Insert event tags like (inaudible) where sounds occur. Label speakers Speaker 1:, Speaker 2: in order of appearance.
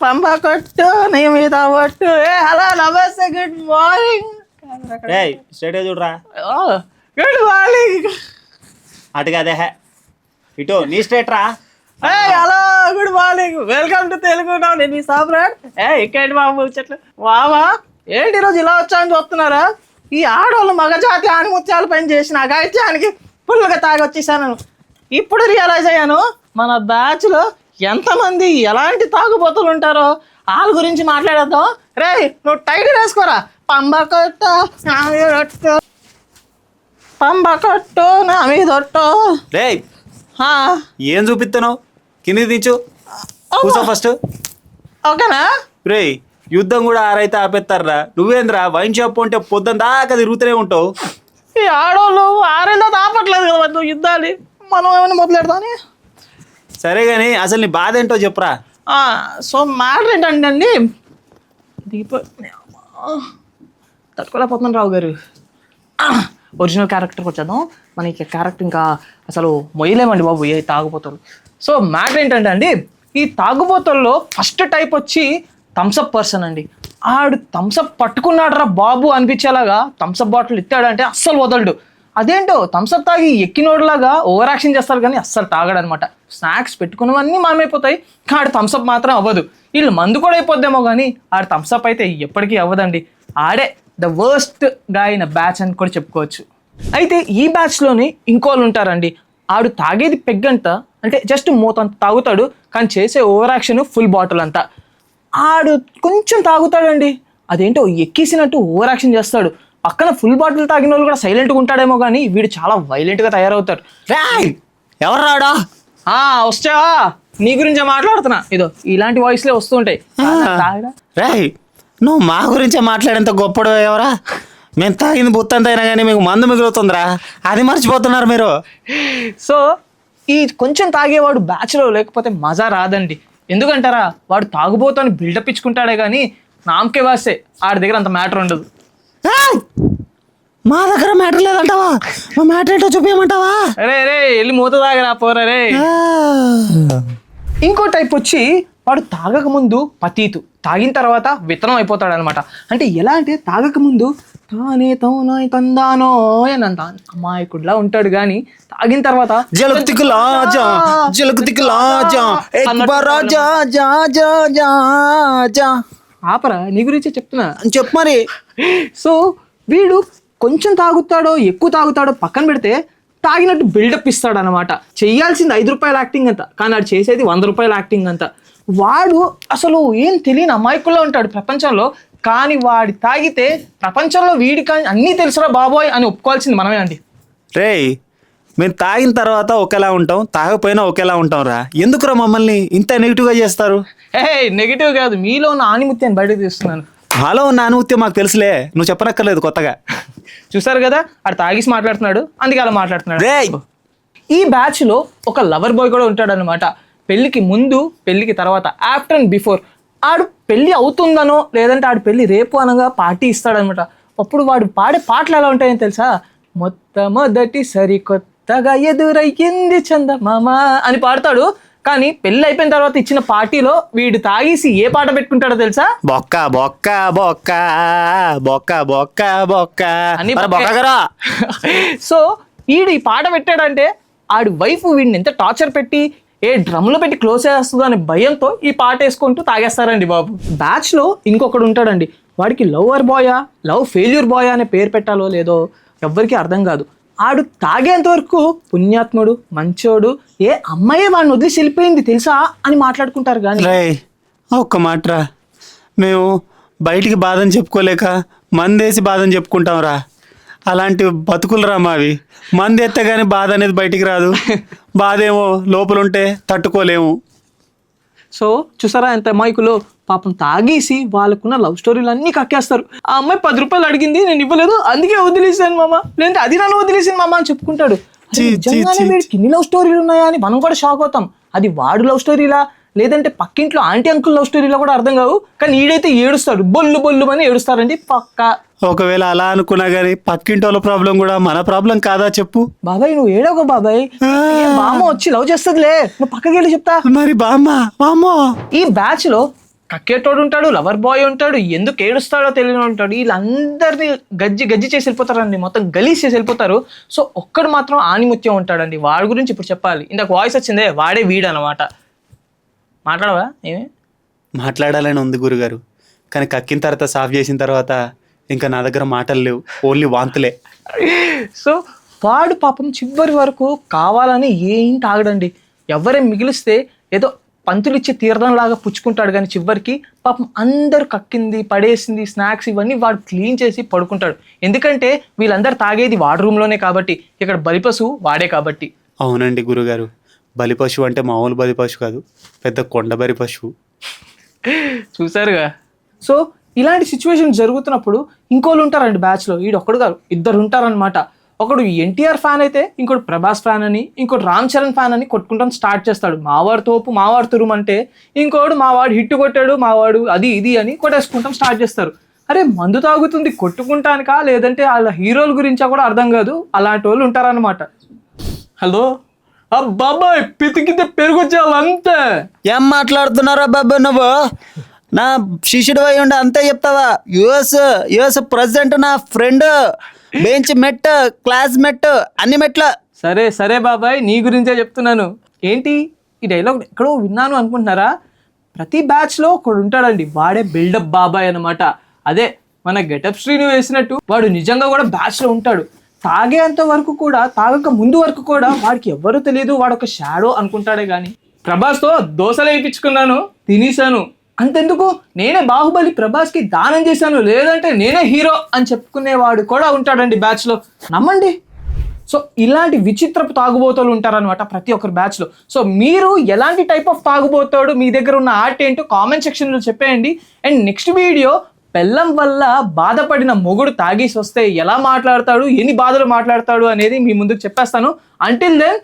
Speaker 1: పంప కొట్టు నీ మీద కొట్టు ఏ హలో నమస్తే గుడ్ మార్నింగ్
Speaker 2: చూడరా?
Speaker 1: గుడ్ మార్నింగ్
Speaker 2: అటు కదే హే. ఇటు నీ స్ట్రైట్ రా.
Speaker 1: ఏ hello good morning. Welcome to Telugu now నేను మీ సామ్రాట్. ఏ ఇక్కడి బాబు చెట్లు వావా ఏంటి ఈరోజు ఇలా వచ్చాను చూస్తున్నారా? ఈ ఆడవాళ్ళు మగజాతి ఆనిముత్యాల పని చేసిన అగాయిత్యానికి ఫుల్గా తాగి వచ్చేసాను ఇప్పుడు రియలైజ్ అయ్యాను మన బ్యాచ్లో ఎంతమంది ఎలాంటి తాగుబోతులు ఉంటారో వాళ్ళ గురించి మాట్లాడేద్దాం. రే నువ్వు టైట్ వేసుకోరా? పంబ పంబ కొట్టు నా మీద ఒట్టు.
Speaker 2: ఏం చూపిస్తున్నావు కింది దించు. కూర్చో ఫస్ట్.
Speaker 1: ఓకేనా?
Speaker 2: రేయ్ యుద్ధం కూడా ఆరైతే ఆపేస్తారా నువ్వేంద్రా వైన్ షాప్ ఉంటే పొద్దున దాకా తిరుగుతూనే ఉంటావు.
Speaker 1: ఈ ఆడవాళ్ళు ఆరేళ్ళ ఆపట్లేదు కదా మరి యుద్ధాలు మనం ఏమైనా మొదలెడతాని
Speaker 2: సరే కానీ అసలు నీ బాధ ఏంటో చెప్పురా.
Speaker 1: సో మ్యాటర్ ఏంటంటే అండి దీప తట్టుకోలేకపోతున్నాను రావు గారు ఒరిజినల్ క్యారెక్టర్కి వచ్చేద్దాం మనకి క్యారెక్టర్ ఇంకా అసలు మొయ్యలేమండి బాబు ఏ తాగుబోతులు. సో మ్యాటర్ ఏంటంటే అండి ఈ తాగుబోతుల్లో ఫస్ట్ టైప్ వచ్చి థమ్సప్ పర్సన్ అండి. ఆడు థమ్సప్ పట్టుకున్నాడరా బాబు అనిపించేలాగా థమ్సప్ బాటిల్ ఇస్తాడంటే అస్సలు వదలడు. అదేంటో థమ్సప్ తాగి ఎక్కినోడులాగా ఓవర్ యాక్షన్ చేస్తారు కానీ అస్సలు తాగడనమాట. స్నాక్స్ పెట్టుకున్నవన్నీ మామైపోతాయి కానీ థమ్సప్ మాత్రం అవ్వదు. వీళ్ళు మందు కూడా అయిపోద్దేమో కానీ ఆడు థమ్సప్ అయితే ఎప్పటికీ అవ్వదండి. ఆడే ద వర్స్ట్గా ఇన్ బ్యాచ్ అని కూడా చెప్పుకోవచ్చు. అయితే ఈ బ్యాచ్లోని ఇంకోళ్ళు ఉంటారండి. ఆడు తాగేది పెగ్గంత అంటే జస్ట్ మూతంత తాగుతాడు కానీ చేసే ఓవర్ యాక్షన్ ఫుల్ బాటిల్ అంతా. ఆడు కొంచెం తాగుతాడండి. అదేంటో ఎక్కేసినట్టు ఓవర్ యాక్షన్ చేస్తాడు. పక్కన ఫుల్ బాటిల్ తాగిన వాళ్ళు కూడా సైలెంట్గా ఉంటాడేమో కానీ వీడు చాలా వైలెంట్గా తయారవుతారు
Speaker 2: రేయ్! ఎవరు రాడా
Speaker 1: ఆ వస్తావా? నీ గురించే మాట్లాడుతున్నా. ఇదో ఇలాంటి వాయిస్లే వస్తూ ఉంటాయి. తాగడా?
Speaker 2: రేయ్! నువ్వు మా గురించే మాట్లాడేంత గొప్పడు ఎవరా? మేము తాగింది బుత్తంతైనా కానీ మీకు మందు మిగులుతుందిరా. అది మర్చిపోతున్నారు మీరు.
Speaker 1: సో ఈ కొంచెం తాగేవాడు బ్యాచ్లో లేకపోతే మజా రాదండి. ఎందుకంటారా? వాడు తాగుబోతాను బిల్డప్ ఇచ్చుకుంటాడే కానీ నామకే వాస్తే ఆడి దగ్గర అంత మ్యాటర్ ఉండదు.
Speaker 2: ఏయ్! మా దగ్గర మ్యాటర్ లేదంటావా? మా మ్యాటర్ ఏంటో చూపించమంటావా
Speaker 1: అరే రే వెళ్ళి మూత తాగరా పోరా రే ఇంకో టైప్ వచ్చి వాడు తాగక ముందు పతీతు. తాగిన తర్వాత విత్తనం అయిపోతాడు అనమాట అంటే ఎలా అంటే తాగక ముందు తానే తోనాయ్ తందానో అని అంత అమాయకుడిలా ఉంటాడు కానీ తాగిన తర్వాత
Speaker 2: జలక్ తిక్ లాజా జలక్ తిక్ లాజా రాజా జా జా జా జా
Speaker 1: ఆపరా నీ గురించే చెప్తున్నా.
Speaker 2: అని చెప్పు మరి.
Speaker 1: సో వీడు కొంచెం తాగుతాడో ఎక్కువ తాగుతాడో పక్కన పెడితే తాగినట్టు బిల్డప్ ఇస్తాడు అనమాట చెయ్యాల్సింది ఐదు రూపాయల యాక్టింగ్ అంత కానీ వాడు చేసేది వంద రూపాయల యాక్టింగ్ అంత వాడు అసలు ఏం తెలియని అమాయకుల్లో ఉంటాడు ప్రపంచంలో కానీ వాడి తాగితే ప్రపంచంలో వీడి కానీ అన్నీ తెలుసురా బాబోయ్ అని ఒప్పుకోవాల్సింది మనమే అండి.
Speaker 2: రేయ్ మేము తాగిన తర్వాత ఒకేలా ఉంటాం తాగపోయినా ఒకేలా ఉంటాం రా ఎందుకురా మమ్మల్ని ఇంత నెగిటివ్గా చేస్తారు?
Speaker 1: ఏ నెగిటివ్ కాదు మీలో ఉన్న ఆనిముత్యాన్ని బయటకు తీస్తున్నాను.
Speaker 2: హలో నా అనుమతి మాకు తెలుసులే నువ్వు చెప్పనక్కర్లేదు కొత్తగా.
Speaker 1: చూసారు కదా ఆడు తాగిసి మాట్లాడుతున్నాడు అందుకే అలా మాట్లాడుతున్నాడు.
Speaker 2: రేయ్!
Speaker 1: ఈ బ్యాచ్లో ఒక లవర్ బాయ్ కూడా ఉంటాడు అనమాట పెళ్ళికి ముందు పెళ్ళికి తర్వాత ఆఫ్టర్ అండ్ బిఫోర్ ఆడు పెళ్ళి అవుతుందనో లేదంటే ఆడు పెళ్ళి రేపు అనగా పార్టీ ఇస్తాడనమాట. అప్పుడు వాడు పాడే పాటలు ఎలా ఉంటాయని తెలుసా? మొట్టమొదటి సరికొత్తగా ఎదురయ్యింది చందమామ అని పాడతాడు. కానీ పెళ్ళి అయిపోయిన తర్వాత ఇచ్చిన పార్టీలో వీడు తాగేసి ఏ పాట పెట్టుకుంటాడో తెలుసా?
Speaker 2: బొక్క బొక్క బొక్క బొక్క బొక్క బొక్క. కదా (laughs)
Speaker 1: సో ఈడు ఈ పాట పెట్టాడంటే ఆడి వైఫ్ వీడిని ఎంత టార్చర్ పెట్టి ఏ డ్రమ్లో పెట్టి క్లోజ్ చేస్తుందో అనే భయంతో ఈ పాట వేసుకుంటూ తాగేస్తారండి బాబు. బ్యాచ్లో ఇంకొకడు ఉంటాడండి. వాడికి లవర్ బాయా లవ్ ఫెయిల్యూర్ బాయా అనే పేరు పెట్టాలో లేదో ఎవ్వరికీ అర్థం కాదు. ఆడు తాగేంత వరకు పుణ్యాత్ముడు మంచోడు ఏ అమ్మాయే వాడిని వదిలేసి వెళ్ళిపోయింది తెలుసా అని మాట్లాడుకుంటారు కానీ.
Speaker 2: రేయ్ ఒక్క మాట్రా. మేము బయటికి బాధని చెప్పుకోలేక మందేసి బాధని చెప్పుకుంటాంరా అలాంటి బతుకులరా మావి. మంది ఎత్తే కానీ బాధ అనేది బయటికి రాదు. (laughs) బాధ ఏమో లోపల ఉంటే తట్టుకోలేము.
Speaker 1: సో చూసారా ఎంత అమాయకులు? పాపం తాగేసి వాళ్ళకున్న లవ్ స్టోరీలు అన్నీ కక్కేస్తారు. ఆ అమ్మాయి పది రూపాయలు అడిగింది నేను ఇవ్వలేదు అందుకే వదిలేసాను మామ. లేదంటే అది నన్ను వదిలేసాను మామ అని చెప్పుకుంటాడు. ఇన్ని లవ్ స్టోరీలు ఉన్నాయా అని మనం కూడా షాక్ అవుతాం. అది వాడు లవ్ స్టోరీలా? లేదంటే పక్కింట్లో ఆంటీ అంకుల్ లవ్ స్టోరీలా కూడా అర్థం కావు. కానీ ఈడైతే ఏడుస్తాడు. బొల్లు బొల్లు అని ఏడుస్తారండి. పక్కా
Speaker 2: ఒకవేళ అలా అనుకున్నా కానీ పక్కింటి వాళ్ళ ప్రాబ్లం కూడా మన ప్రాబ్లం కాదా చెప్పు.
Speaker 1: బాబాయ్ నువ్వు ఏడవకు బాబాయ్. ఏ బామ్మ వచ్చి లవ్ చేస్తుందిలే. నువ్వు పక్కకి వెళ్ళి చెప్తా.
Speaker 2: మరి బామ్మ బామ్మో.
Speaker 1: ఈ బ్యాచ్లో కక్కేటోడు ఉంటాడు లవర్ బాయ్ ఉంటాడు ఎందుకు ఏడుస్తాడో తెలియని ఉంటాడు. వీళ్ళందరినీ గజ్జి గజ్జి చేసి వెళ్ళిపోతారండి. మొత్తం గలీజ్ చేసి వెళ్ళిపోతారు. సో ఒక్కడు మాత్రం ఆనిముత్యం ఉంటాడండి. వాడి గురించి ఇప్పుడు చెప్పాలి. ఇందాక వాయిస్ వచ్చిందే వాడే వీడు అనమాట మాట్లాడవా ఏమి?
Speaker 2: మాట్లాడాలని ఉంది గురుగారు. కానీ కక్కిన తర్వాత సాఫ్ చేసిన తర్వాత ఇంకా నా దగ్గర మాటలు లేవు. ఓన్లీ వాంతులే.
Speaker 1: సో వాడు పాపం చివరి వరకు కావాలని ఏం తాగడండి ఎవరేం మిగిలిస్తే ఏదో పంతులు ఇచ్చే తీర్థంలాగా పుచ్చుకుంటాడు కానీ చివరికి పాపం అందరు కక్కింది పడేసింది స్నాక్స్ ఇవన్నీ వాడు క్లీన్ చేసి పడుకుంటాడు. ఎందుకంటే వీళ్ళందరూ తాగేది వాడి రూమ్లోనే కాబట్టి ఇక్కడ బలిపశువు వాడే కాబట్టి.
Speaker 2: అవునండి గురుగారు. బలి పశువు అంటే మామూలు బలి పశువు కాదు పెద్ద కొండబరి పశువు.
Speaker 1: చూసారుగా సో ఇలాంటి సిచ్యువేషన్ జరుగుతున్నప్పుడు ఇంకోళ్ళు ఉంటారండి బ్యాచ్లో వీడు ఒక్కడు కాదు ఇద్దరు ఉంటారనమాట ఒకడు ఎన్టీఆర్ ఫ్యాన్ అయితే ఇంకోటి ప్రభాస్ ఫ్యాన్ అని ఇంకోటి రామ్ చరణ్ ఫ్యాన్ అని కొట్టుకుంటాం స్టార్ట్ చేస్తాడు. మావాడు తోపు మావాడు తురుము అంటే ఇంకోడు మావాడు హిట్ కొట్టాడు మావాడు అది ఇది అని కొట్టేసుకుంటాం స్టార్ట్ చేస్తారు. అరే మందు తాగుతుంది కొట్టుకుంటానికా? లేదంటే వాళ్ళ హీరోల గురించా కూడా అర్థం కాదు. అలాంటి వాళ్ళు ఉంటారనమాట హలో బాబాయ్ పితికితే పెరుగొచ్చేవాళ్ళు అంతే
Speaker 3: ఏం మాట్లాడుతున్నారా బాబు నువ్వు? నా శిష్యుడు అయి ఉండి అంతే చెప్తావా? యుఎస్ యుఎస్ ప్రెసిడెంట్ నా friend bench mate class mate అన్ని మెట్ల.
Speaker 1: సరే సరే బాబాయ్ నీ గురించే చెప్తున్నాను. ఏంటి? ఈ డైలాగ్ ఎక్కడో విన్నాను అనుకుంటున్నారా? ప్రతి బ్యాచ్లో ఒకడు ఉంటాడండి వాడే బిల్డప్ బాబాయ్ అనమాట అదే మన గెటప్ శ్రీను వేసినట్టు వాడు నిజంగా కూడా బ్యాచ్లో ఉంటాడు. తాగేంత వరకు కూడా తాగక ముందు వరకు కూడా వాడికి ఎవ్వరూ తెలియదు వాడు ఒక షాడో అనుకుంటాడే కానీ ప్రభాస్తో దోశలు వేయించుకున్నాను తినేశాను. అంతెందుకు? నేనే బాహుబలి ప్రభాస్కి దానం చేశాను లేదంటే నేనే హీరో అని చెప్పుకునేవాడు కూడా ఉంటాడండి బ్యాచ్లో నమ్మండి. సో ఇలాంటి విచిత్రపు తాగుబోతులు ఉంటారనమాట ప్రతి ఒక్కరు బ్యాచ్లో సో మీరు ఎలాంటి టైప్ ఆఫ్ తాగుబోతాడు మీ దగ్గర ఉన్న ఆర్ట్ ఏంటో కామెంట్ సెక్షన్లో చెప్పేయండి. అండ్ నెక్స్ట్ వీడియో పెళ్ళం వల్ల బాధపడిన మొగుడు తాగేసి వస్తే ఎలా మాట్లాడతాడు ఎన్ని బాధలు మాట్లాడతాడు అనేది మీ ముందుకు చెప్పేస్తాను. Until then